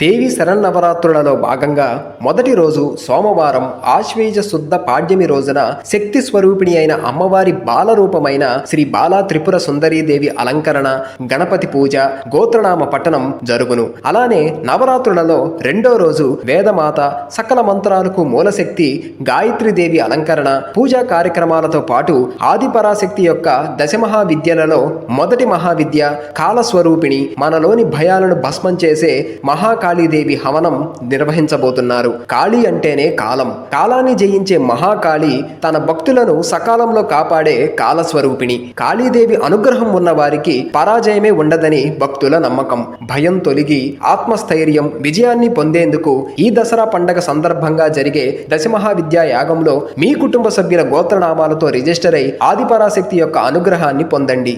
దేవి శరన్నవరాత్రులలో భాగంగా మొదటి రోజు సోమవారం ఆశ్వేజ శుద్ధ పాడ్యమి రోజున శక్తి స్వరూపిణి అయిన అమ్మవారి బాలరూపమైన శ్రీ బాలా త్రిపుర సుందరీదేవి అలంకరణ గణపతి పూజ గోత్రనామ పట్టణం జరుగును. అలానే నవరాత్రులలో రెండో రోజు వేదమాత సకల మంత్రాలకు మూలశక్తి గాయత్రీదేవి అలంకరణ పూజా కార్యక్రమాలతో పాటు ఆదిపరాశక్తి యొక్క దశమహావిద్యలలో మొదటి మహావిద్య కాలస్వరూపిణి మనలోని భయాలను భస్మం చేసే మహాకాళీదేవి హవనం నిర్వహించబోతున్నారు. కాళీ అంటేనే కాలం. కాలాన్ని జయించే మహాకాళి తన భక్తులను సకాలంలో కాపాడే కాలస్వరూపిణి. కాళీదేవి అనుగ్రహం ఉన్న వారికి పరాజయమే ఉండదని భక్తుల నమ్మకం. భయం తొలగి ఆత్మస్థైర్యం విజయాన్ని పొందేందుకు ఈ దసరా పండగ సందర్భంగా జరిగే దశమహావిద్యా యాగంలో మీ కుటుంబ సభ్యుల గోత్రనామాలతో రిజిస్టర్ అయి ఆదిపరాశక్తి యొక్క అనుగ్రహాన్ని పొందండి.